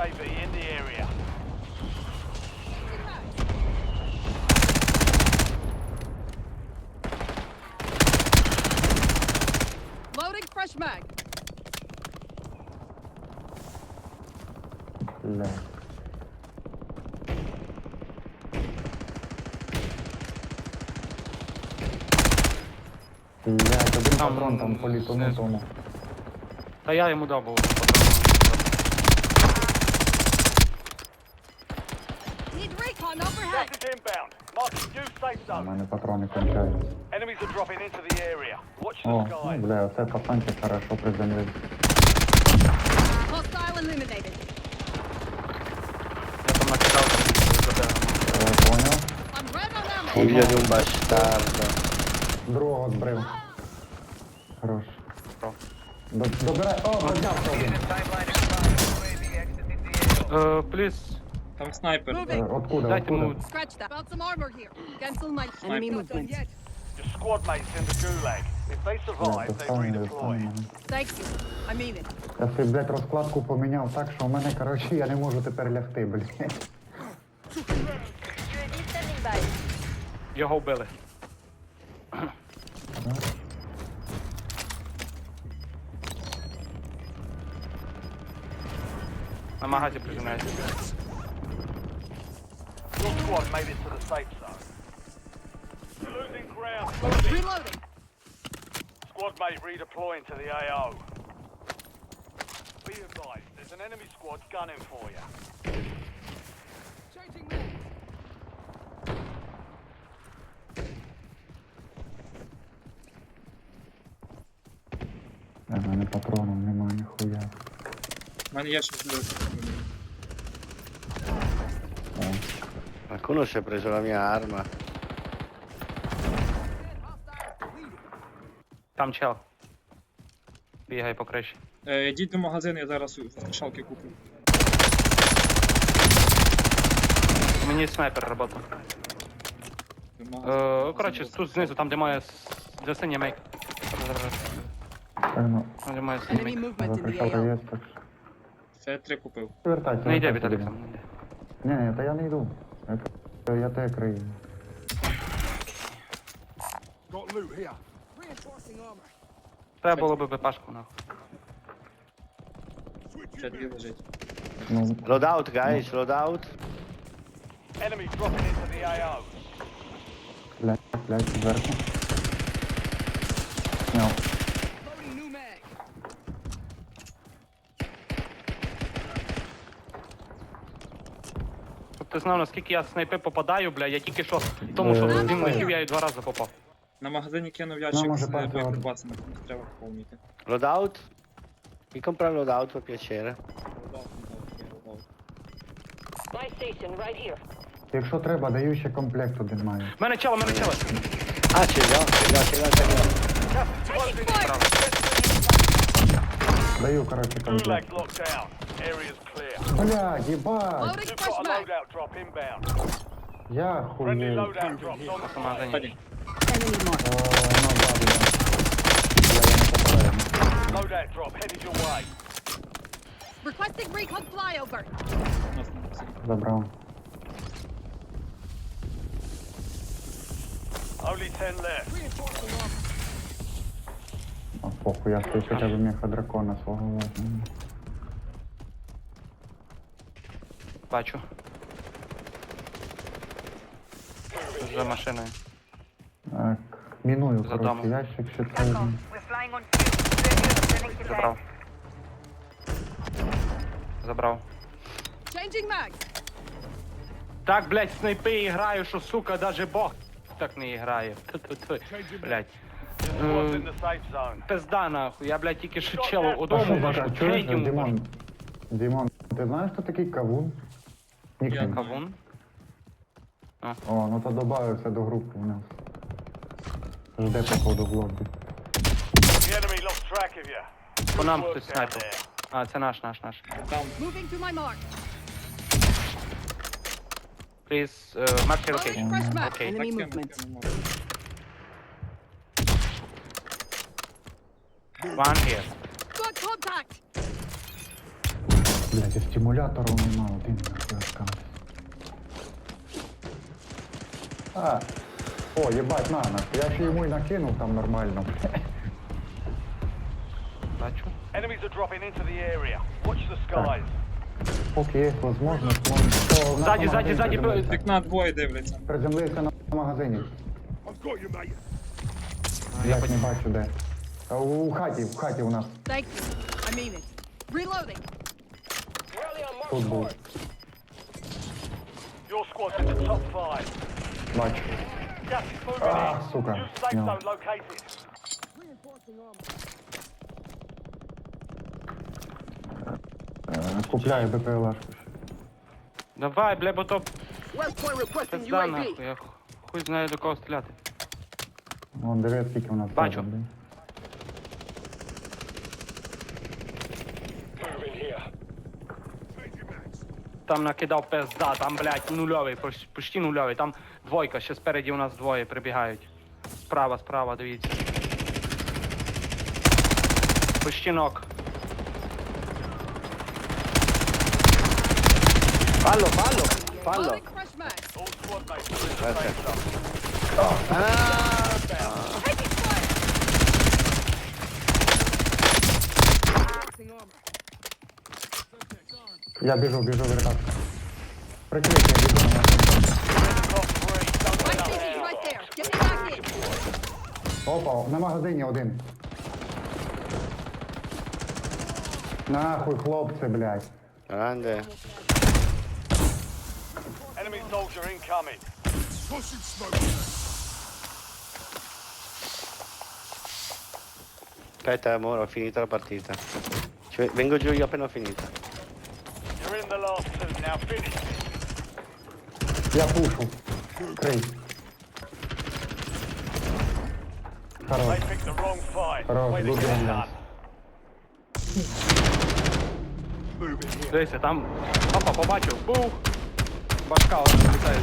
UAV in the area. Loading fresh mag. Бля. Блять, один Там, патрон там по літону знизу. тому. Та я йому дав був. Need recon overhead. Gas is inbound. Marking new safe У zone. мене патрони кончаються. Enemies are dropping into the area. Watch the О, ну, бля, оце пацанчик хорошо приземлився. Hostile eliminated. Я там накидав там Я поняв. I'm red on ammo. Figlio di un bastardo. Другого збрив. Хорош. До- Добирай. О, один. Е, Пліс. Там снайпер. Е, Откуда, Дайте откуда? Scratch that. Found some armor here. Cancel my enemy movement. Your squad mates in the gulag. If they Бля, survive, they достану, redeploy. Thank you. I mean it. Я собі, блядь, розкладку поміняв так, що в мене, коротше, я не можу тепер лягти, блядь. Його вбили. На магазі прижимається. Your squad made it to the safe zone. You're losing ground. Moving. Reloading. Squad mate redeploying to the AO. Be advised, there's an enemy squad gunning for you. Changing mag. У мене патронів немає, ніхуя. У мене є щось Qualcuno si è preso la mia arma. Там чел. Бігає по криші. Е, Йдіть до магазину, я зараз шалки куплю. Мені снайпер робота. До магазину. Е, коротше, тут знизу, там де має с- де синій мейк. Певно, Там де має синій Enemy мейк. movement in the так три купив. Вертайся, Не йде Віталік там. не йде. Ні, ні, та я не йду. Я, я тебе крию. Треба було би БПшку нахуй. Ще дві лежить. Ну, Loadout, guys, loadout. Enemy dropping into the AO. блядь, блядь, зверху. Сняв. Loading new mag. Щоб ти знав, наскільки я снайпи попадаю, бля, я тільки що тому, що Е, він летів, я й два рази попав. На магазині кинув Ну, ящик може, з пару боєприпасами, їх треба поповнити. Loadout? Mi compra il loadout per piacere. Buy station right here. Якщо треба, даю ще комплект один маю. Мене чела, мене чела. Ah, ce l'ho, ce l'ho, ce l'ho, ce l'ho. Даю, коротше, комплект. Locked. Area's clear. Бля, їбать! Loading You've got a mag. loadout drop inbound. Я Friendly хуєю. loadout drops on the В Enemy mark. Ну. Бля, я не попередньо. loadout drop headed your way. Requesting recon flyover. Забрав. Only 10 left. А похуй, я стою хоча б меха дракона свого возьму. Бачу. За машиною. Так, міную, За коротше, домом. ящик ще це. We're flying on fuel. Забрав. Забрав. Changing mag. Так, блядь, снайпи граю, що, сука, даже Бог так не грає. Ту-ту-ту. Блядь. Squad's in the safe zone. Пизда нахуй, я, блядь, тільки що челу одному бачу, Чуєш, третьому. Дімон? Дімон, ти знаєш, хто такий кавун? Кавун. О, ну то додався до групи у нас. Жде походу в лобі. The enemy lost track of you. По нам хтось down снайпер. А, це наш, наш, наш. Там Moving to my mark. Please, uh, mark your Loading location. fresh mag. Okay. Enemy так кинув, movement. кинув. One here. Got contact. Блядь, Блядь, стимулятору нема, один флешка. А, о, єбать, на, на. Я ще йому й накинув там нормально. Бачу. Enemies are dropping into the area. Watch the skies. Поки є можливість, можна. О, в нас Ззаді, на ззаді, магазин ззаді, приземлився. Вікна двоє дивляться. Приземлився на магазині. Я Блядь, не бачу де. У хаті, в хаті у нас Thank you. I mean it. Reloading. Тут був. Your squad's in the top five. Бачу. Gas is moving Ah, in. сука. New safe No. zone located. Е, Купляю БПЛАшку. Давай, бля, бо то West point requesting пизда нахуй. Я хуй знаю до кого стріляти. Вон, диви, скільки у нас. Бачу. тоже, блін. Там накидав пизда, там, блядь, нульовий, поч- почти нульовий. Там двойка, ще спереді у нас двоє прибігають. Справа, справа, дивіться. Почти нок. Fallo, fallo, fallo. Crush are here. right there. Get me back in. Опа, на магазині один. Нахуй, хлопці, блядь. Grande. Enemy soldier incoming. Aspetta, amore, ho finito la partita. Cioè, vengo giù io appena ho finito. Now finish it. Я пушу. Крий. Хорош. They picked the wrong fight. Хорош, Way to good get one, done. guys. Дивися, там. Папа побачив. Бух. Башка одна вилітає.